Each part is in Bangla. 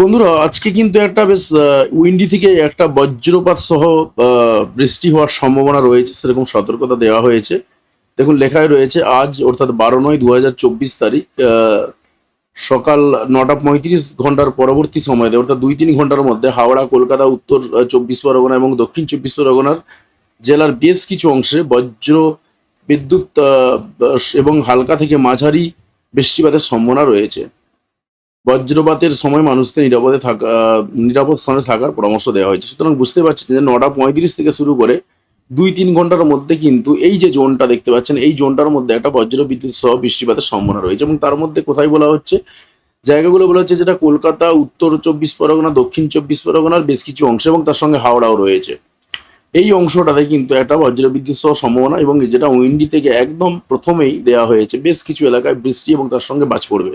বন্ধুরা, আজকে কিন্তু একটা বেশ উইন্ডি থেকে একটা বজ্রপাত সহ বৃষ্টি হওয়ার সম্ভাবনা রয়েছে, সেরকম সতর্কতা দেওয়া হয়েছে। দেখুন, লেখায় রয়েছে, আজ অর্থাৎ বারো নয় দু তারিখ সকাল নটা পঁয়ত্রিশ ঘণ্টার পরবর্তী সময়ে, অর্থাৎ দুই তিন ঘণ্টার মধ্যে হাওড়া, কলকাতা, উত্তর চব্বিশ পরগনা এবং দক্ষিণ চব্বিশ পরগনার জেলার বেশ কিছু অংশে বজ্র, বিদ্যুৎ এবং হালকা থেকে মাঝারি বৃষ্টিপাতের সম্ভাবনা রয়েছে। বজ্রপাতের সময় মানুষকে নিরাপদে থাকা নিরাপদ স্থানে থাকার পরামর্শ দেওয়া হয়েছে। সুতরাং বুঝতে পারছেন যে নটা পঁয়ত্রিশ থেকে শুরু করে দুই তিন ঘণ্টার মধ্যে কিন্তু এই যে জোনটা দেখতে পাচ্ছেন, এই জোনটার মধ্যে একটা বজ্র বিদ্যুৎ সহ বৃষ্টিপাতের সম্ভাবনা রয়েছে এবং তার মধ্যে কোথায় বলা হচ্ছে? জায়গাগুলো বলা হচ্ছে যেটা কলকাতা, উত্তর চব্বিশ পরগনা, দক্ষিণ চব্বিশ পরগনার বেশ কিছু অংশ এবং তার সঙ্গে হাওড়াও রয়েছে। এই অংশটাতে কিন্তু একটা বজ্রবিদ্যুৎ সহ সম্ভাবনা এবং যেটা উইন্ডি থেকে একদম প্রথমেই দেওয়া হয়েছে। বেশ কিছু এলাকায় বৃষ্টি এবং তার সঙ্গে বাজ পড়বে।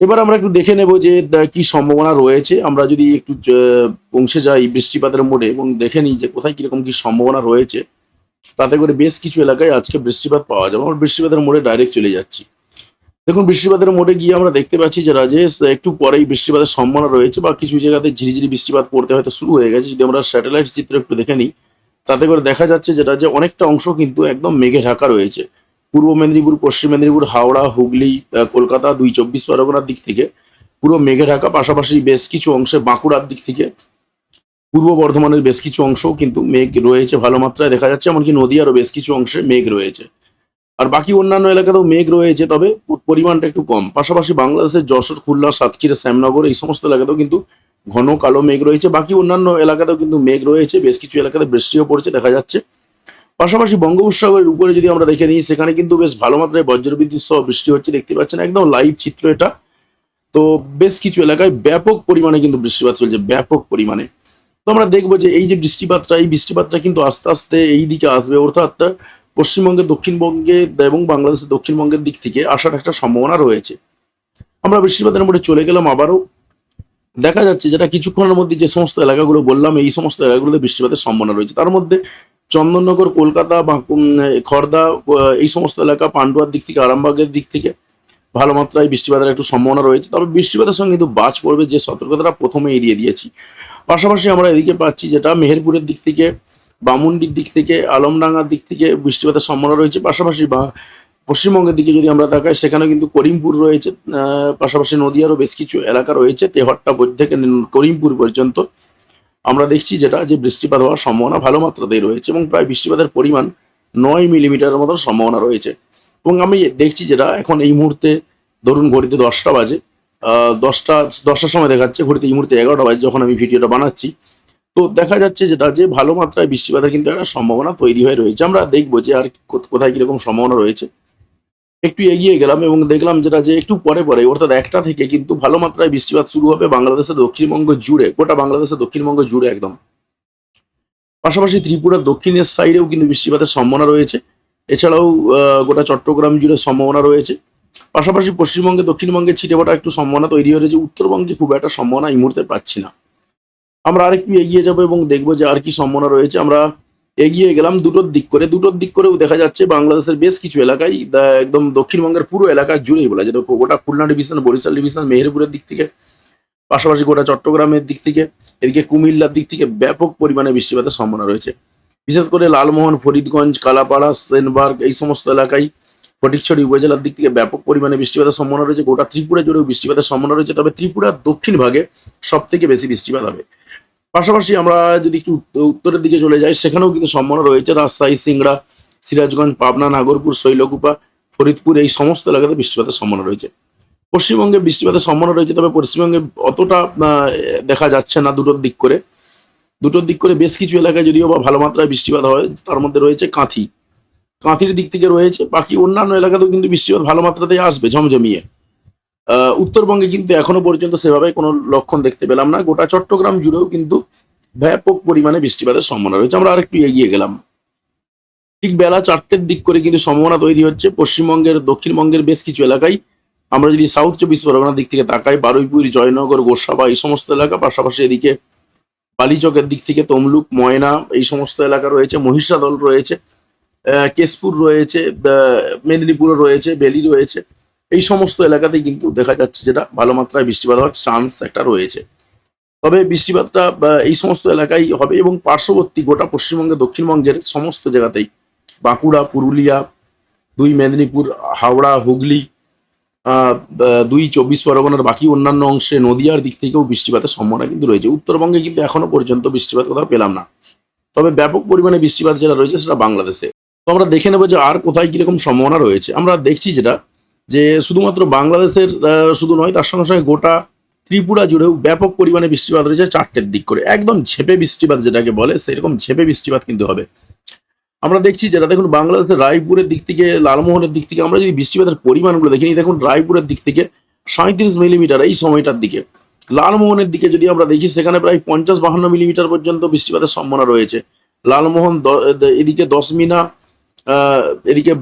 এবার আমরা একটু দেখে নেব যে কি সম্ভাবনা রয়েছে। আমরা যদি একটু পৌঁছে যাই বৃষ্টিপাতের মোড়ে এবং দেখে নিই যে কোথায় কীরকম কি সম্ভাবনা রয়েছে, তাতে করে বেশ কিছু এলাকায় আজকে বৃষ্টিপাত পাওয়া যাবে। আমরা বৃষ্টিপাতের মোড়ে ডাইরেক্ট চলে যাচ্ছি। দেখুন, বৃষ্টিপাতের মোড়ে গিয়ে আমরা দেখতে পাচ্ছি যে রাজেশ একটু পরেই বৃষ্টিপাতের সম্ভাবনা রয়েছে বা কিছু জায়গাতে ঝিরিঝিরি বৃষ্টিপাত পড়তে হয়তো শুরু হয়ে গেছে। যদি আমরা স্যাটেলাইট চিত্র একটু দেখে নিই, তাতে করে দেখা যাচ্ছে যেটা যে অনেকটা অংশ কিন্তু একদম মেঘে ঢাকা রয়েছে। পূর্ব মেদিনীপুর, পশ্চিম মেদিনীপুর, হাওড়া, হুগলি কলকাতা, দুই চব্বিশ পরগনার দিক থেকে পুরো মেঘে ঢাকা, পাশাপাশি বেশ কিছু অংশে বাঁকুড়ার দিক থেকে পূর্ব বর্ধমানের বেশ কিছু অংশও কিন্তু মেঘ রয়েছে ভালো মাত্রায় দেখা যাচ্ছে, এমনকি নদীয়ারও বেশ কিছু অংশে মেঘ রয়েছে। আর বাকি অন্যান্য এলাকাতেও মেঘ রয়েছে, তবে পরিমাণটা একটু কম। পাশাপাশি বাংলাদেশের যশোর, খুলনা, সাতক্ষীরা, শ্যামনগর এই সমস্ত এলাকাতেও কিন্তু ঘন কালো মেঘ রয়েছে। বাকি অন্যান্য এলাকাতেও কিন্তু মেঘ রয়েছে, বেশ কিছু এলাকাতে বৃষ্টিও পড়ছে, দেখা যাচ্ছে। পাশাপাশি বঙ্গোপসাগরের উপরে যদি আমরা দেখে নিই, সেখানে কিন্তু বেশ ভালো মাত্রায় বজ্রবিদ্যুৎ সহ বৃষ্টি হচ্ছে, দেখতে পাচ্ছেন একদম লাইভ চিত্র এটা। তো বেশ কিছু এলাকায় ব্যাপক পরিমাণে কিন্তু বৃষ্টিপাত চলছে, ব্যাপক পরিমাণে। তো আমরা দেখব যে এই যে বৃষ্টিপাতটা, এই বৃষ্টিপাতটা কিন্তু আস্তে আস্তে এই দিকে আসবে, অর্থাৎ পশ্চিমবঙ্গের দক্ষিণবঙ্গে এবং বাংলাদেশের দক্ষিণবঙ্গের দিক থেকে আসার একটা সম্ভাবনা রয়েছে। আমরা বৃষ্টিপাতের মধ্যে চলে গেলাম আবারও। দেখা যাচ্ছে যেটা কিছুক্ষণের মধ্যে যে সমস্ত এলাকাগুলো বললাম, এই সমস্ত এলাকাগুলোতে বৃষ্টিপাতের সম্ভাবনা রয়েছে। তার মধ্যে চন্দননগর কলকাতা বা আহ, এই সমস্ত এলাকা পান্ডুয়ার দিক থেকে আরামবাগের দিক থেকে ভালো মাত্রায় বৃষ্টিপাতের একটু সম্ভাবনা রয়েছে। তবে বৃষ্টিপাতের সঙ্গে কিন্তু বাজ পড়বে যে সতর্কতাটা প্রথমে এড়িয়ে দিয়েছি। পাশাপাশি আমরা এদিকে পাচ্ছি যেটা মেহেরপুরের দিক থেকে বামুন্ডির দিক থেকে আলমডাঙ্গার দিক থেকে বৃষ্টিপাতের সম্ভাবনা রয়েছে। পাশাপাশি বা পশ্চিমবঙ্গের দিকে যদি আমরা তাকাই সেখানে কিন্তু করিমপুর রয়েছে। পাশাপাশি নদীয়ারও বেশ কিছু এলাকা রয়েছে তেহট্টা থেকে করিমপুর পর্যন্ত। আমরা দেখছি যেটা যে বৃষ্টিপাত হওয়ার সম্ভাবনা ভালো মাত্রাতেই রয়েছে এবং প্রায় বৃষ্টিপাতের পরিমাণ নয় মিলিমিটারের মতো সম্ভাবনা রয়েছে। এবং আমি দেখছি যেটা এখন এই মুহূর্তে, ধরুন ঘড়িতে দশটা বাজে দশটা, দশটার সময় দেখাচ্ছে, ঘড়িতে এই মুহূর্তে এগারোটা বাজে যখন আমি ভিডিওটা বানাচ্ছি। তো দেখা যাচ্ছে যেটা যে ভালো মাত্রায় বৃষ্টিপাতের কিন্তু একটা সম্ভাবনা তৈরি হয়ে রয়েছে। আমরা দেখব যে আর কোথায় কীরকম সম্ভাবনা রয়েছে। একটু এগিয়ে গেলাম এবং দেখলাম যেটা যে একটু পরে পরে, অর্থাৎ একটা থেকে কিন্তু ভালো মাত্রায় বৃষ্টিপাত শুরু হবে বাংলাদেশের দক্ষিণবঙ্গ জুড়ে, গোটা বাংলাদেশের দক্ষিণবঙ্গ জুড়ে একদম। পাশাপাশি ত্রিপুরার দক্ষিণের সাইডেও কিন্তু বৃষ্টিপাতের সম্ভাবনা রয়েছে। এছাড়াও গোটা চট্টগ্রাম জুড়ে সম্ভাবনা রয়েছে। পাশাপাশি পশ্চিমবঙ্গে, দক্ষিণবঙ্গে ছিটে ছিটেফোঁটা একটু সম্ভাবনা তৈরি হয়ে রয়েছে। উত্তরবঙ্গে খুব একটা সম্ভাবনা এই মুহূর্তে পাচ্ছি না। আমরা আরেকটু এগিয়ে যাব এবং দেখব যে আর কি সম্ভাবনা রয়েছে। আমরা এগিয়ে গেলাম দুটোর দিক করে। দুটোর দিক করেও দেখা যাচ্ছে বাংলাদেশের বেশ কিছু এলাকায় একদম দক্ষিণবঙ্গের পুরো এলাকা জুড়েই বলা যায়। তো গোটা খুলনা ডিভিশন, বরিশাল ডিভিশন, মেহেরপুরের দিক থেকে, পাশাপাশি গোটা চট্টগ্রামের দিক থেকে, এদিকে কুমিল্লার দিক থেকে ব্যাপক পরিমাণে বৃষ্টিপাতের সম্ভাবনা রয়েছে। বিশেষ করে লালমোহন, ফরিদগঞ্জ, কালাপাড়া, সেনবার্গ এই সমস্ত এলাকায় ফটিকছড়ি উপজেলার দিক থেকে ব্যাপক পরিমাণে বৃষ্টিপাতের সম্ভাবনা রয়েছে। গোটা ত্রিপুরা জুড়েও বৃষ্টিপাতের সম্ভাবনা রয়েছে। তবে ত্রিপুরার দক্ষিণ ভাগে সব থেকে বেশি বৃষ্টিপাত হবে। পাশাপাশি আমরা যদি একটু উত্তরের দিকে চলে যাই, সেখানেও কিন্তু সম্ভাবনা রয়েছে। রাজশাহী, সিংড়া, সিরাজগঞ্জ, পাবনা, নাগরপুর, শৈলকুপা, ফরিদপুর, এই সমস্ত এলাকাতে বৃষ্টিপাতের সম্ভাবনা রয়েছে। পশ্চিমবঙ্গে বৃষ্টিপাতের সম্ভাবনা রয়েছে, তবে পশ্চিমবঙ্গে অতটা দেখা যাচ্ছে না দুটোর দিক করে। দুটোর দিক করে বেশ কিছু এলাকায় যদিও বা ভালো মাত্রায় বৃষ্টিপাত হয়, তার মধ্যে রয়েছে কাঁথি। কাঁথির দিক থেকে রয়েছে, বাকি অন্যান্য এলাকাতেও কিন্তু বৃষ্টিপাত ভালো মাত্রাতেই আসবে, ঝমঝমিয়ে। উত্তরবঙ্গে কিন্তু এখনও পর্যন্ত সেভাবে কোনো লক্ষণ দেখতে পেলাম না। গোটা চট্টগ্রাম জুড়েও কিন্তু ব্যাপক পরিমাণে বৃষ্টিপাতের সম্ভাবনা রয়েছে। আমরা আরেকটু এগিয়ে গেলাম। ঠিক বেলা চারটের দিক করে কিন্তু সম্ভাবনা তৈরি হচ্ছে। পশ্চিমবঙ্গের, দক্ষিণবঙ্গের বেশ কিছু এলাকায় আমরা যদি সাউথ চব্বিশ পরগনার দিক থেকে তাকাই, বারুইপুর, জয়নগর, গোসাবা এই সমস্ত এলাকা, পাশাপাশি এদিকে বালিচকের দিক থেকে তমলুক, ময়না এই সমস্ত এলাকা রয়েছে, মহিষাদল রয়েছে কেশপুর রয়েছে মেদিনীপুরও রয়েছে, বেলি রয়েছে। এই সমস্ত এলাকাতেই কিন্তু দেখা যাচ্ছে যেটা ভালো মাত্রায় বৃষ্টিপাত হওয়ার চান্স একটা রয়েছে। তবে বৃষ্টিপাতটা এই সমস্ত এলাকায় হবে এবং পার্শ্ববর্তী গোটা পশ্চিমবঙ্গে, দক্ষিণবঙ্গের সমস্ত জায়গাতেই। বাঁকুড়া, পুরুলিয়া, দুই মেদিনীপুর, হাওড়া, হুগলি দুই চব্বিশ পরগনার বাকি অন্যান্য অংশে নদিয়ার দিক থেকেও বৃষ্টিপাতের সম্ভাবনা কিন্তু রয়েছে। উত্তরবঙ্গে কিন্তু এখনও পর্যন্ত বৃষ্টিপাত কোথাও পেলাম না। তবে ব্যাপক পরিমাণে বৃষ্টিপাত যেটা রয়েছে সেটা বাংলাদেশে। তো আমরা দেখে নেব যে আর কোথায় কীরকম সম্ভাবনা রয়েছে। আমরা দেখছি যেটা যে শুধুমাত্র বাংলাদেশের শুধু নয়, তার সঙ্গে সঙ্গে গোটা ত্রিপুরা জুড়েও ব্যাপক পরিমাণে বৃষ্টিপাত রয়েছে চারটের দিক করে। একদম ঝেপে বৃষ্টিপাত যেটাকে বলে, সেরকম ঝেপে বৃষ্টিপাত কিন্তু হবে। আমরা দেখছি যেটা, দেখুন, বাংলাদেশের রায়পুরের দিক থেকে, লালমোহনের দিক থেকে, আমরা যদি বৃষ্টিপাতের পরিমাণগুলো দেখিনি দেখুন, রায়পুরের দিক থেকে সাঁত্রিশ মিলিমিটার এই সময়টার দিকে। লালমোহনের দিকে যদি আমরা দেখি, সেখানে প্রায় পঞ্চাশ বাহান্ন মিলিমিটার পর্যন্ত বৃষ্টিপাতের সম্ভাবনা রয়েছে। লালমোহন এদিকে দশ মিনা এদিকে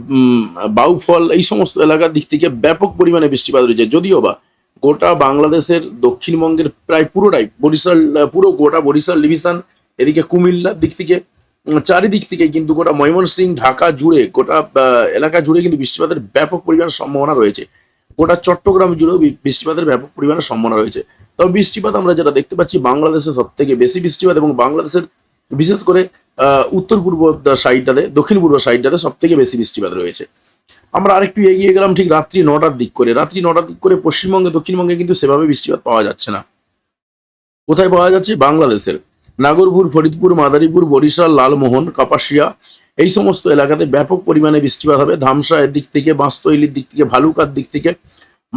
বাউফল, এই সমস্ত এলাকার দিক থেকে ব্যাপক পরিমাণে বৃষ্টিপাত রয়েছে যদিও বা গোটা বাংলাদেশের দক্ষিণবঙ্গের প্রায় পুরোটাই বরিশাল, পুরো গোটা বরিশাল ডিভিশন এদিকে কুমিল্লার দিক থেকে চারিদিক থেকে কিন্তু গোটা ময়মনসিং ঢাকা জুড়ে, গোটা এলাকা জুড়ে কিন্তু বৃষ্টিপাতের ব্যাপক পরিমাণ সম্ভাবনা রয়েছে। গোটা চট্টগ্রাম জুড়েও বৃষ্টিপাতের ব্যাপক পরিমাণে সম্ভাবনা রয়েছে। তবে বৃষ্টিপাত আমরা যেটা দেখতে পাচ্ছি, বাংলাদেশে সব থেকে বেশি বৃষ্টিপাত এবং বাংলাদেশের বিশেষ করে উত্তর পূর্ব সাইডটাতে, দক্ষিণ পূর্ব সাইডটাতে সব থেকে বেশি বৃষ্টিপাত রয়েছে। আমরা আরেকটু এগিয়ে গেলাম ঠিক রাত্রি নটার দিক করে। রাত্রি নটার দিক করে পশ্চিমবঙ্গে, দক্ষিণবঙ্গে কিন্তু সেভাবে বৃষ্টিপাত পাওয়া যাচ্ছে না। কোথায় পাওয়া যাচ্ছে? বাংলাদেশের। নাগরপুর, ফরিদপুর, মাদারীপুর, বরিশাল, লালমোহন, কাপাসিয়া, এই সমস্ত এলাকাতে ব্যাপক পরিমাণে বৃষ্টিপাত হবে। ধামসা এর দিক থেকে, বাঁশতৈলির দিক থেকে, ভালুকার দিক থেকে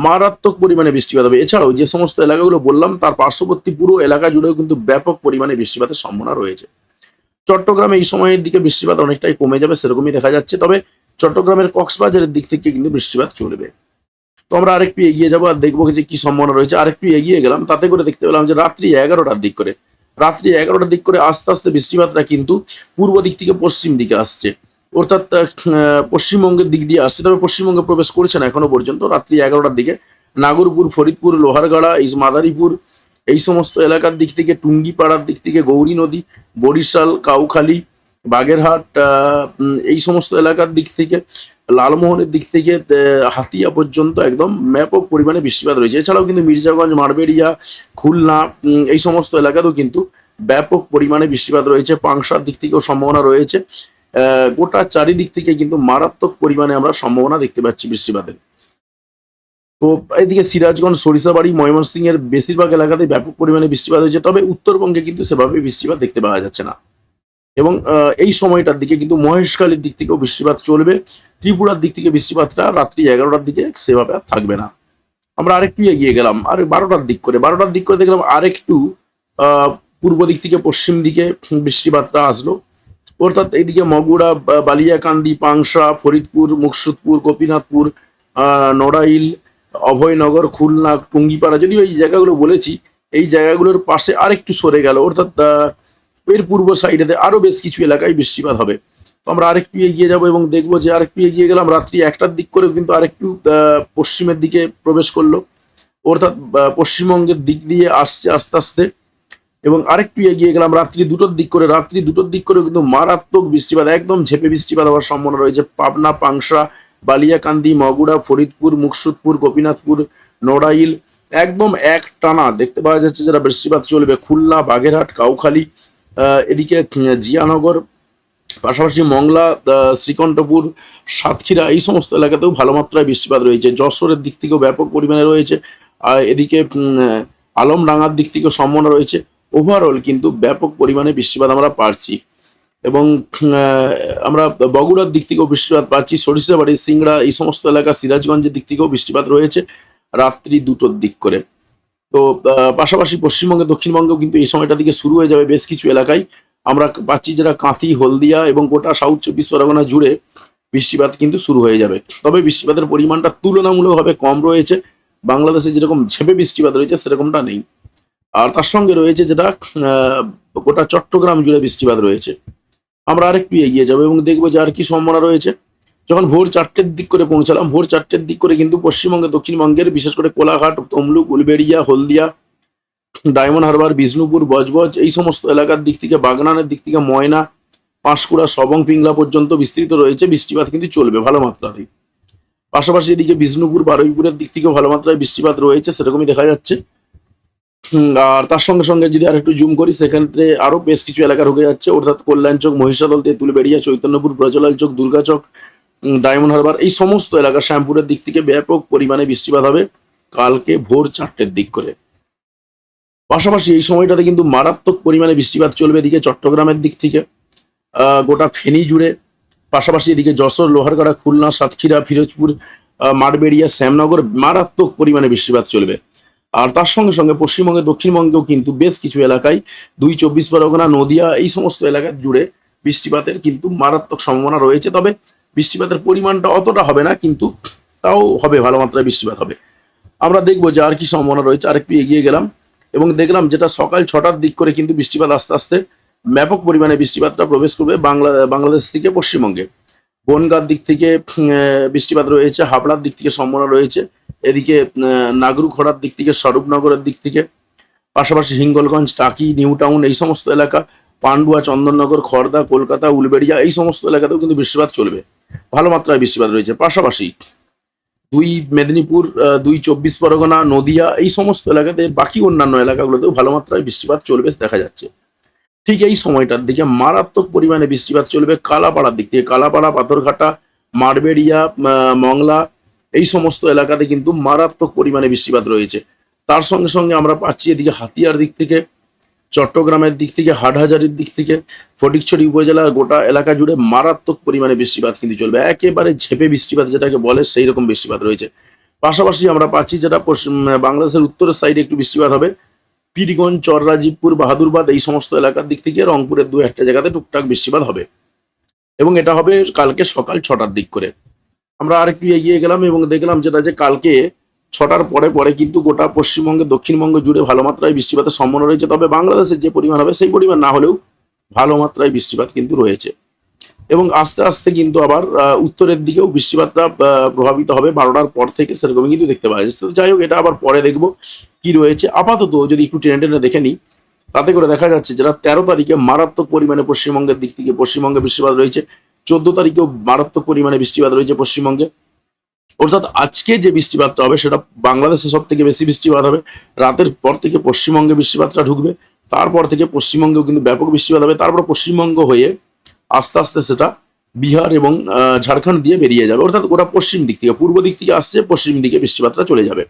মারাত্মক পরিমাণে বৃষ্টিপাত হবে। এছাড়াও যে সমস্ত এলাকাগুলো বললাম, তার পার্শ্ববর্তী পুরো এলাকা জুড়েও কিন্তু ব্যাপক পরিমাণে বৃষ্টিপাতের সম্ভাবনা রয়েছে। চট্টগ্রামে এই সময়ের দিকে বৃষ্টিপাত অনেকটাই কমে যাবে সেরকমই দেখা যাচ্ছে। তবে চট্টগ্রামের কক্সবাজারের দিক থেকে কিন্তু বৃষ্টিপাত চলবে। তো আমরা আরেকটু এগিয়ে যাব আর দেখব যে কি সম্ভাবনা রয়েছে। আরেকটু এগিয়ে গেলাম, তাতে করে দেখতে পেলাম যে রাত্রি এগারোটার দিক করে, রাত্রি এগারোটার দিক করে আস্তে আস্তে বৃষ্টিপাতটা কিন্তু পূর্ব দিক থেকে পশ্চিম দিকে আসছে। অর্থাৎ পশ্চিমবঙ্গের দিক দিয়ে আসছে। তবে পশ্চিমবঙ্গে প্রবেশ করছে না এখনও পর্যন্ত। রাত্রি এগারোটার দিকে নাগরপুর, ফরিদপুর, লোহারগাড়া, এই মাদারীপুর, এই সমস্ত এলাকার দিক থেকে, টুঙ্গিপাড়ার দিক থেকে, গৌরী নদী, বরিশাল, কাউখালী, বাগেরহাট এই সমস্ত এলাকার দিক থেকে, লালমোহনের দিক থেকে হাতিয়া পর্যন্ত একদম ব্যাপক পরিমাণে বৃষ্টিপাত রয়েছে। এছাড়াও কিন্তু মির্জাগঞ্জ মারবেড়িয়া খুলনা এই সমস্ত এলাকাতেও কিন্তু ব্যাপক পরিমাণে বৃষ্টিপাত রয়েছে। পাংশার দিক থেকেও সম্ভাবনা রয়েছে। গোটা চারিদিক থেকে কিন্তু মারাত্মক পরিমাণে আমরা সম্ভাবনা দেখতে পাচ্ছি বৃষ্টিপাতের। তো এদিকে সিরাজগঞ্জ সরিষাবাড়ি ময়মনসিংহ এর বেশিরভাগ এলাকাতে ব্যাপক পরিমাণে বৃষ্টিপাত হয়েছে তবে উত্তরবঙ্গে কিন্তু সেভাবে বৃষ্টিপাত দেখতে পাওয়া যাচ্ছে না। এবং এই সময়টার দিকে কিন্তু মহেশখালীর দিক থেকেও বৃষ্টিপাত চলবে। ত্রিপুরার দিক থেকে বৃষ্টিপাতটা রাত্রি এগারোটার দিকে সেভাবে আর থাকবে না। আমরা আরেকটু এগিয়ে গেলাম আর বারোটার দিক করে বারোটার দিক করে দেখলাম আরেকটু আহ, পূর্ব দিক থেকে পশ্চিম দিকে বৃষ্টিপাতটা আসলো। অর্থাৎ এইদিকে মগুড়া বালিয়াকান্দি, পাংশা, ফরিদপুর, মুকসুদপুর গোপীনাথপুর নড়াইল, অভয়নগর, খুলনা, টুঙ্গিপাড়া, যদিও এই জায়গাগুলো বলেছি, এই জায়গাগুলোর পাশে আরেকটু সরে গেল। অর্থাৎ এর পূর্ব সাইডেতে আরও বেশ কিছু এলাকায় বৃষ্টিপাত হবে। তো আমরা আরেকটু এগিয়ে যাব এবং দেখব যে আরেকটু এগিয়ে গেলাম, রাত্রি একটার দিক করে কিন্তু আরেকটু পশ্চিমের দিকে প্রবেশ করল। অর্থাৎ পশ্চিমবঙ্গের দিক দিয়ে আসছে আস্তে আস্তে। এবং আরেকটু এগিয়ে গেলাম রাত্রি দুটোর দিক করে। রাত্রি দুটোর দিক করে কিন্তু মারাত্মক বৃষ্টিপাত, একদম ঝেপে বৃষ্টিপাত হওয়ার সম্ভাবনা রয়েছে। পাবনা, পাংশা, বালিয়াকান্দি, মগুড়া, ফরিদপুর, মুকসুদপুর, গোপীনাথপুর, নড়াইল, একদম এক টানা দেখতে পাওয়া যাচ্ছে যারা বৃষ্টিপাত চলবে। খুলনা, বাগেরহাট, কাউখালী এদিকে জিয়ানগর, পাশাপাশি মংলা শ্রীকণ্ঠপুর, সাতক্ষীরা, এই সমস্ত এলাকাতেও ভালো মাত্রায় বৃষ্টিপাত রয়েছে। যশোরের দিক থেকেও ব্যাপক পরিমাণে রয়েছে। আর এদিকে আলমডাঙ্গার দিক থেকেও সম্ভাবনা রয়েছে। ওভারঅল কিন্তু ব্যাপক পরিমাণে বৃষ্টিপাত আমরা পাচ্ছি এবং আমরা বগুড়ার দিক থেকেও বৃষ্টিপাত পাচ্ছি, সরিষাবাড়ি, সিংড়া, এই সমস্ত এলাকা, সিরাজগঞ্জের দিক থেকেও বৃষ্টিপাত রয়েছে রাত্রি দুটোর দিক করে। তো পাশাপাশি পশ্চিমবঙ্গে, দক্ষিণবঙ্গেও কিন্তু এই সময়টা দিকে শুরু হয়ে যাবে বেশ কিছু এলাকায়। আমরা পাচ্ছি যেটা কাঁথি, হলদিয়া এবং গোটা সাউথ চব্বিশ পরগনা জুড়ে বৃষ্টিপাত কিন্তু শুরু হয়ে যাবে। তবে বৃষ্টিপাতের পরিমাণটা তুলনামূলকভাবে কম রয়েছে। বাংলাদেশে যেরকম ঝেপে বৃষ্টিপাত রয়েছে, সেরকমটা নেই। আর তার সঙ্গে রয়েছে যেটা গোটা চট্টগ্রাম জুড়ে বৃষ্টিপাত রয়েছে। আমরা আরেকটু এগিয়ে যাব এবং দেখব যে আর কি সম্ভাবনা রয়েছে। যখন ভোর চারটের দিক করে পৌঁছালাম, ভোর চারটের দিক করে কিন্তু পশ্চিমবঙ্গে দক্ষিণবঙ্গের, বিশেষ করে কোলাঘাট, তমলুক, উলবেড়িয়া, হলদিয়া, ডায়মন্ড হারবার, বিষ্ণুপুর, বজবজ, এই সমস্ত এলাকার দিক থেকে, বাগনানের দিক থেকে, ময়না, পাঁশকুড়া, সবং, পিংলা পর্যন্ত বিস্তৃত রয়েছে। বৃষ্টিপাত কিন্তু চলবে ভালো মাত্রাতেই। পাশাপাশি এদিকে বিষ্ণুপুর, বারুইপুরের দিক থেকেও ভালো মাত্রায় বৃষ্টিপাত রয়েছে, সেরকমই দেখা যাচ্ছে। আর তার সঙ্গে সঙ্গে যদি আর একটু জুম করি সেক্ষেত্রে আরও বেশ কিছু এলাকা ঢুকে যাচ্ছে। অর্থাৎ কল্যাণ চক মহিষাদল তেঁতুলবেড়িয়া চৈতন্যপুর ব্রজলাল চক দুর্গাচক উম, ডায়মন্ড হারবার এই সমস্ত এলাকা শ্যামপুরের দিক থেকে ব্যাপক পরিমাণে বৃষ্টিপাত হবে কালকে ভোর চারটের দিক করে। পাশাপাশি এই সময়টাতে কিন্তু মারাত্মক পরিমাণে বৃষ্টিপাত চলবে এদিকে চট্টগ্রামের দিক থেকে। গোটা ফেনী জুড়ে। পাশাপাশি এদিকে যশোর লোহারগাড়া খুলনা সাতক্ষীরা ফিরোজপুর মাঠবেড়িয়া শ্যামনগর মারাত্মক পরিমাণে বৃষ্টিপাত চলবে। আর তার সঙ্গে সঙ্গে পশ্চিমবঙ্গে দক্ষিণবঙ্গেও কিন্তু বেশ কিছু এলাকায় দুই চব্বিশ পরগনা, নদিয়া, এই সমস্ত এলাকা জুড়ে বৃষ্টিপাতের কিন্তু মারাত্মক সম্ভাবনা রয়েছে। তবে বৃষ্টিপাতের পরিমাণটা অতটা হবে না, কিন্তু তাও হবে, ভালো মাত্রায় বৃষ্টিপাত হবে। আমরা দেখব যে আর কি সম্ভাবনা রয়েছে। আর একটু এগিয়ে গেলাম এবং দেখলাম যেটা সকাল ছটার দিক করে কিন্তু বৃষ্টিপাত আস্তে আস্তে ব্যাপক পরিমাণে বৃষ্টিপাতটা প্রবেশ করবে বাংলা, বাংলাদেশ থেকে পশ্চিমবঙ্গে। বনগাঁর দিক থেকে বৃষ্টিপাত রয়েছে, হাবড়ার দিক থেকে সম্ভাবনা রয়েছে। এদিকে নাগরু খড়ার দিক থেকে, স্বরূপনগরের দিক থেকে, পাশাপাশি হিঙ্গলগঞ্জ, টাকি নিউ টাউন এই সমস্ত এলাকা, পান্ডুয়া, চন্দননগর খড়দা কলকাতা, উলবেড়িয়া, এই সমস্ত এলাকাতেও কিন্তু বৃষ্টিপাত চলবে। ভালো মাত্রায় বৃষ্টিপাত রয়েছে। পাশাপাশি দুই মেদিনীপুর দুই চব্বিশ পরগনা, নদিয়া, এই সমস্ত এলাকাতে, বাকি অন্যান্য এলাকাগুলোতেও ভালো মাত্রায় বৃষ্টিপাত চলবে দেখা যাচ্ছে। ঠিক এই সময়টার দিকে মারাত্মক পরিমাণে বৃষ্টিপাত চলবে কালাপাড়ার দিক থেকে। কালাপাড়া, পাথরঘাটা মারবেড়িয়া মংলা এই সমস্ত এলাকাতে কিন্তু মারাত্মক পরিমাণে বৃষ্টিপাত রয়েছে। তার সঙ্গে সঙ্গে আমরা পাচ্ছি এদিকে হাতিয়ার দিক থেকে, চট্টগ্রামের দিক থেকে, হাটহাজারির দিক থেকে, ফটিকছড়ি উপজেলার গোটা এলাকা জুড়ে মারাত্মক পরিমাণে বৃষ্টিপাত কিন্তু চলবে। একেবারে ঝেপে বৃষ্টিপাত যেটাকে বলে সেই রকম বৃষ্টিপাত রয়েছে। পাশাপাশি আমরা পাচ্ছি যেটা পশ্চিম বাংলাদেশের উত্তরের সাইডে একটু বৃষ্টিপাত হবে। পীরগঞ্জ, চররাজীবপুর, বাহাদুরবাদ এই সমস্ত এলাকার দিক থেকে রংপুরের দু একটা জায়গাতে টুকটাক বৃষ্টিপাত হবে। এবং এটা হবে কালকে সকাল ছটার দিক করে। আমরা আর একটু এগিয়ে গেলাম এবং দেখলাম যেটা যে কালকে ছটার পরে পরে কিন্তু গোটা পশ্চিমবঙ্গে, দক্ষিণবঙ্গ জুড়ে ভালো মাত্রায় বৃষ্টিপাতের সম্ভাবনা রয়েছে। তবে বাংলাদেশের যে পরিমাণ হবে, সেই পরিমাণ না হলেও ভালো মাত্রায় বৃষ্টিপাত কিন্তু রয়েছে। এবং আস্তে আস্তে কিন্তু আবার উত্তরের দিকেও বৃষ্টিপাতটা প্রভাবিত হবে বারোটার পর থেকে সেরকমই কিন্তু দেখতে পাওয়া যাচ্ছে। যাই হোক, এটা আবার পরে দেখব কি রয়েছে। আপাতত যদি একটু টেনে টেনে দেখে নিই, তাতে করে দেখা যাচ্ছে যেটা তেরো তারিখে মারাত্মক পরিমাণে পশ্চিমবঙ্গের দিক থেকে পশ্চিমবঙ্গে বৃষ্টিপাত রয়েছে। চোদ্দ তারিখেও মারাত্মক পরিমাণে বৃষ্টিপাত রয়েছে পশ্চিমবঙ্গে। অর্থাৎ আজকে যে বৃষ্টিপাতটা হবে, সেটা বাংলাদেশে সব থেকে বেশি বৃষ্টিপাত হবে। রাতের পর থেকে পশ্চিমবঙ্গে বৃষ্টিপাতটা ঢুকবে। তারপর থেকে পশ্চিমবঙ্গেও কিন্তু ব্যাপক বৃষ্টিপাত হবে। তারপর পশ্চিমবঙ্গ হয়ে আস্তে আস্তে সেটা বিহার এবং ঝাড়খণ্ড দিয়ে বেরিয়ে যাবে। অর্থাৎ ওটা পশ্চিম দিক থেকে, পূর্ব দিক থেকে আসছে, পশ্চিম দিকে বৃষ্টিপাতটা চলে যাবে।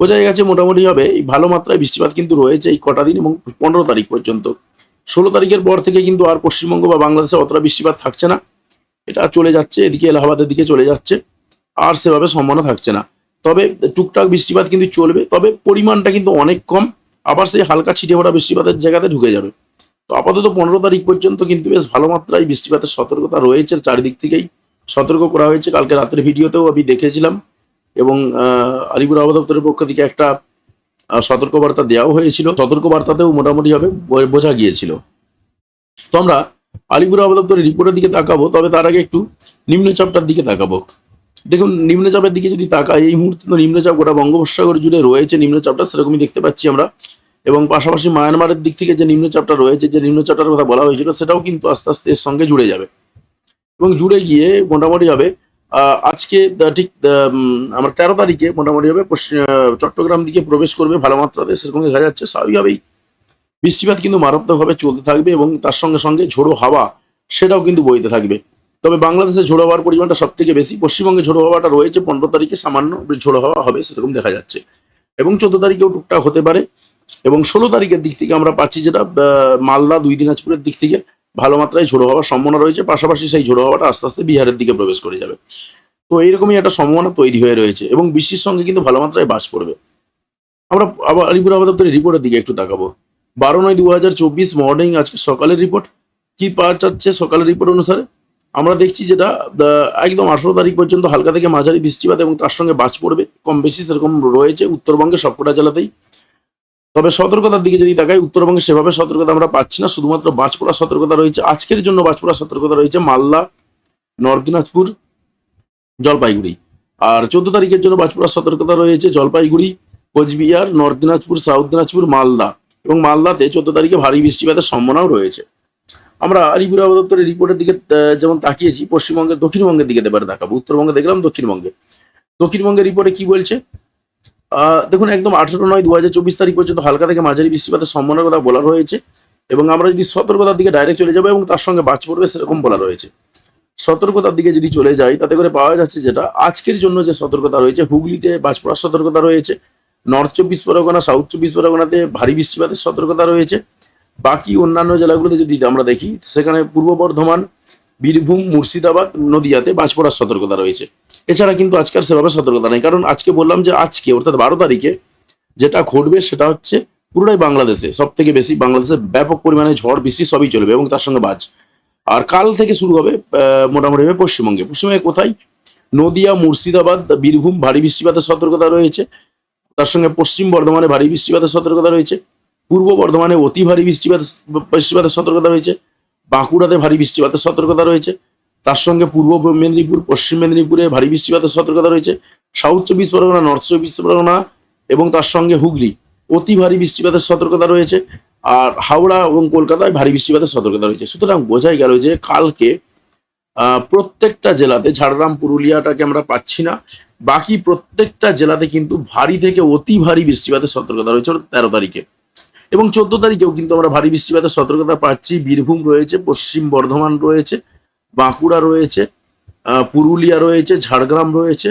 বোঝা গেছে মোটামুটি হবে এই ভালো মাত্রায় বৃষ্টিপাত কিন্তু রয়েছে এই কটা দিন এবং পনেরো তারিখ পর্যন্ত। ষোলো তারিখের পর থেকে কিন্তু আর পশ্চিমবঙ্গ বা বাংলাদেশে অতটা বৃষ্টিপাত থাকছে না। এটা চলে যাচ্ছে, এদিকে এলাহাবাদের দিকে চলে যাচ্ছে, আর সেভাবে সম্ভাবনা থাকছে না। তবে টুকটাক বৃষ্টিপাত কিন্তু চলবে, তবে পরিমাণটা কিন্তু অনেক কম, আবার সেই হালকা ছিটে ফোটা বৃষ্টিপাতের জায়গাতে ঢুকে যাবে। তো আপাতত পনেরো তারিখ পর্যন্ত কিন্তু বেশ ভালো মাত্রায় বৃষ্টিপাতের সতর্কতা রয়েছে চারিদিক থেকেই। সতর্ক করা হয়েছে, কালকে রাতের ভিডিওতেও আমি দেখেছিলাম। এবং আলিপুর আবহাওয়া দপ্তরের পক্ষ থেকে একটা সতর্কবার্তা দেওয়াও হয়েছিল। সতর্কবার্তাতেও মোটামুটি ভাবে বো- বোঝা গিয়েছিল। তো আমরা আলিপুর আবহাওয়া দপ্তরের রিপোর্টের দিকে তাকাবো, তবে তার আগে একটু নিম্নচাপটার দিকে তাকাবো। দেখুন, নিম্নচাপের দিকে যদি তাকাই, এই মুহূর্তে তো নিম্নচাপ গোটা বঙ্গোপসাগর জুড়ে রয়েছে, নিম্নচাপটা সেরকমই দেখতে পাচ্ছি আমরা। এবং পাশাপাশি মায়ানমারের দিক থেকে যে নিম্নচাপটা রয়েছে, যে নিম্নচাপটার কথা বলা হয়েছিল, সেটাও কিন্তু আস্তে আস্তে এর সঙ্গে জুড়ে যাবে। এবং জুড়ে গিয়ে মোটামুটি হবে আজকে ঠিক আমার তেরো তারিখে মোটামুটি হবে চট্টগ্রাম দিকে প্রবেশ করবে ভালো মাত্রাতে সেরকম দেখা যাচ্ছে। স্বাভাবিকভাবেই বৃষ্টিপাত কিন্তু মারাত্মকভাবে চলতে থাকবে এবং তার সঙ্গে সঙ্গে ঝোড়ো হাওয়া সেটাও কিন্তু বইতে থাকবে। তবে বাংলাদেশে ঝোড়ো হওয়ার পরিমাণটা সব থেকে বেশি। পশ্চিমবঙ্গে ঝোড়ো হওয়াটা রয়েছে, পনেরো তারিখে সামান্য ঝোড়ো হাওয়া হবে সেরকম দেখা যাচ্ছে। এবং চোদ্দ তারিখেও টুকটাক হতে পারে এবং ষোলো তারিখের দিক থেকে আমরা পাচ্ছি যেটা মালদা দুই দিনাজপুরের দিক থেকে। ভালো মাত্রায় ঝোড়ো হওয়ার সম্ভাবনা রয়েছে, পাশাপাশি সেই ঝোড়ো হওয়াটা আস্তে আস্তে বিহারের দিকে প্রবেশ করে যাবে। তো এইরকমই একটা সম্ভাবনা তৈরি হয়ে রয়েছে এবং বৃষ্টির সঙ্গে কিন্তু ভালো মাত্রায় বাস পড়বে আমরা আবার আলিপুর আবহাওয়া দপ্তরের রিপোর্টের দিকে একটু তাকাবো। বারো নয় দু হাজার চব্বিশ মর্নিং আজকে সকালের রিপোর্ট। কি পাওয়া যাচ্ছে সকালের রিপোর্ট অনুসারে? আমরা দেখছি যেটা একদম আঠারো তারিখ পর্যন্ত হালকা থেকে মাঝারি বৃষ্টিপাত এবং তার সঙ্গে বাজ পড়বে। কম বেশি সেরকম রয়েছে, উত্তরবঙ্গের সবকটা জেলাতেই। তবে সতর্কতার দিকে যদি তাকাই, উত্তরবঙ্গে সেভাবে সতর্কতা আমরা পাচ্ছি না। শুধুমাত্র বাজ পড়ার সতর্কতা রয়েছে। আজকের জন্য বাজ পড়ার সতর্কতা রয়েছে মালদা, নর্থ দিনাজপুর, জলপাইগুড়ি। আর চোদ্দ তারিখের জন্য বাজ পড়ার সতর্কতা রয়েছে জলপাইগুড়ি, কোচবিহার, নর্থ দিনাজপুর, সাউথ দিনাজপুর, মালদা। এবং মালদাতে চোদ্দ তারিখে ভারী বৃষ্টিপাতের সম্ভাবনাও রয়েছে। আমরা আলিপুর দপ্তরের রিপোর্টের দিকে যেমন তাকিয়েছি পশ্চিমবঙ্গের দক্ষিণবঙ্গের দিকে এবারে দেখাবো। উত্তরবঙ্গে দেখলাম দক্ষিণবঙ্গে। দক্ষিণবঙ্গের রিপোর্টে কি বলছে? দেখুন, একদম আঠেরো নয় দু হাজার চব্বিশ তারিখ পর্যন্ত হালকা থেকে মাঝারি বৃষ্টিপাতের সম্ভাবনার কথা বলা রয়েছে এবং আমরা যদি সতর্কতার দিকে ডাইরেক্ট চলে যাব এবং তার সঙ্গে বাজ পড়বে সেরকম বলা রয়েছে। সতর্কতার দিকে যদি চলে যাই, তাতে করে পাওয়া যাচ্ছে যেটা, আজকের জন্য যে সতর্কতা রয়েছে, হুগলিতে বাজ পড়ার সতর্কতা রয়েছে নর্থ চব্বিশ পরগনা সাউথ চব্বিশ পরগনাতে ভারী বৃষ্টিপাতের সতর্কতা রয়েছে, বাকি অন্যান্য জেলাগুলোতে যদি আমরা দেখি, সেখানে পূর্ব বর্ধমান, বীরভূম, মুর্শিদাবাদ, নদিয়াতে বাজ পড়ার সতর্কতা রয়েছে। এছাড়া কিন্তু আজকে আর সেভাবে সতর্কতা নেই। কারণ আজকে বললাম যে আজকে, অর্থাৎ বারো তারিখে যেটা ঘটবে সেটা হচ্ছে পুরোটাই বাংলাদেশে সব থেকে বেশি বাংলাদেশে ব্যাপক পরিমাণে ঝড়, বৃষ্টি সবই চলবে এবং তার সঙ্গে বাজ। আর কাল থেকে শুরু হবে মোটামুটি ভাবে পশ্চিমবঙ্গে। পশ্চিমবঙ্গে কোথায়? নদিয়া, মুর্শিদাবাদ, বীরভূম, ভারী বৃষ্টিপাতের সতর্কতা রয়েছে। তার সঙ্গে পশ্চিম বর্ধমানে ভারী বৃষ্টিপাতের সতর্কতা রয়েছে। পূর্ব বর্ধমানে অতি ভারী বৃষ্টিপাত বৃষ্টিপাতের সতর্কতা রয়েছে। বাঁকুড়াতে ভারী বৃষ্টিপাতের সতর্কতা রয়েছে। তার সঙ্গে পূর্ব মেদিনীপুর, পশ্চিম মেদিনীপুরে ভারী বৃষ্টিপাতের সতর্কতা রয়েছে, সাউথ চব্বিশ পরগনা, নর্থ চব্বিশ পরগনা এবং তার সঙ্গে হুগলি, অতি ভারী বৃষ্টিপাতের সতর্কতা রয়েছে আর হাওড়া এবং কলকাতায় ভারী বৃষ্টিপাতের সতর্কতা রয়েছে। সুতরাং বোঝাই গেল যে কালকে প্রত্যেকটা জেলাতে, ঝাড়গ্রাম, পুরুলিয়াটাকে আমরা পাচ্ছি না, বাকি প্রত্যেকটা জেলাতে কিন্তু ভারী থেকে অতি ভারী বৃষ্টিপাতের সতর্কতা রয়েছে তেরো তারিখে। এবং চোদ্দ তারিখেও কিন্তু আমরা ভারী বৃষ্টিপাতের সতর্কতা পাচ্ছি। বীরভূম রয়েছে, পশ্চিম বর্ধমান রয়েছে বাঁকুড়া রয়েছে পুরুলিয়া রয়েছে, ঝাড়গ্রাম রয়েছে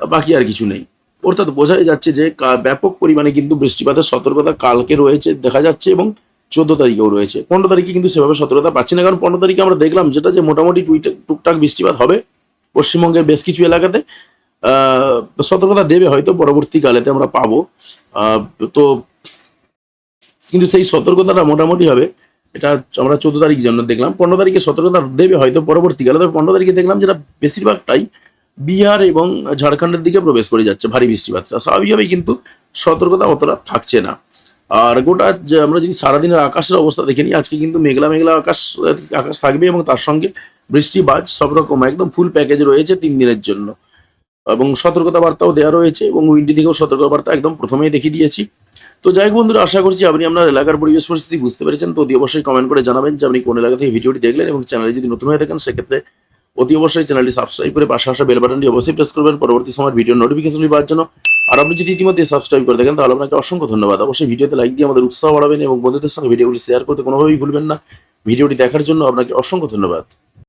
বাকি আর কিছু নেই। অর্থাৎ বোঝাই যাচ্ছে যে ব্যাপক পরিমাণে কিন্তু বৃষ্টিপাতের সতর্কতা কালকে রয়েছে, দেখা যাচ্ছে, এবং চোদ্দ তারিখেও রয়েছে। পনেরো তারিখে কিন্তু সেভাবে সতর্কতা পাচ্ছি না, কারণ পনেরো তারিখে আমরা দেখলাম যেটা যে মোটামুটি টুকটাক বৃষ্টিপাত হবে পশ্চিমবঙ্গের বেশ কিছু এলাকাতে। সতর্কতা দেবে হয়তো পরবর্তীকালেতে আমরা পাবো। তো কিন্তু সেই সতর্কতাটা মোটামুটি হবে। এটা আমরা চোদ্দ তারিখ জন্য দেখলাম, পনেরো তারিখে সতর্কতা দেবে, হয়তো পরবর্তীকালে, তবে পনেরো তারিখে দেখলাম যেটা বেশিরভাগটাই বিহার এবং ঝাড়খণ্ডের দিকে প্রবেশ করে যাচ্ছে, ভারী বৃষ্টিপাতটা। স্বাভাবিকভাবেই কিন্তু সতর্কতা অতটা থাকছে না। আর গোটা আমরা যদি সারাদিনের আকাশের অবস্থা দেখে নিই, আজকে কিন্তু মেঘলা মেঘলা আকাশ আকাশ থাকবে এবং তার সঙ্গে বৃষ্টি, বাজ, সব রকম, একদম ফুল প্যাকেজ রয়েছে তিন দিনের জন্য। এবং সতর্কতা বার্তাও দেওয়া রয়েছে এবং উইন্ডি থেকেও সতর্কতা বার্তা একদম প্রথমেই দেখিয়ে দিয়েছি। তো যাই হোক বন্ধুরা, আশা করছি আপনি আপনার এলাকার পরিবেশ পরিস্থিতি বুঝতে পেরেছেন। তো অতি অবশ্যই কমেন্ট করে জানাবেন যে আপনি কোন এলাকা থেকে ভিডিওটি দেখলেন এবং চ্যানেলে যদি নতুন হয়ে থাকেন, সেক্ষেত্রে অতি অবশ্যই চ্যানেলটি সাবস্ক্রাইব করে পাশে আসা বেল বাটনটি অবশ্যই প্রেস করবেন পরবর্তী সময় ভিডিও নোটিফিকেশনটি পাওয়ার জন্য। আর আপনি যদি ইতিমধ্যে সাবস্ক্রাইব করে থাকেন, তাহলে আপনাকে অসংখ্য ধন্যবাদ। অবশ্যই ভিডিওতে লাইক দিয়ে আমাদের উৎসাহ বাড়াবেন এবং বন্ধুদের সঙ্গে ভিডিওগুলি শেয়ার করতে কোনোভাবেই ভুলবেন না। ভিডিওটি দেখার জন্য আপনাকে অসংখ্য ধন্যবাদ।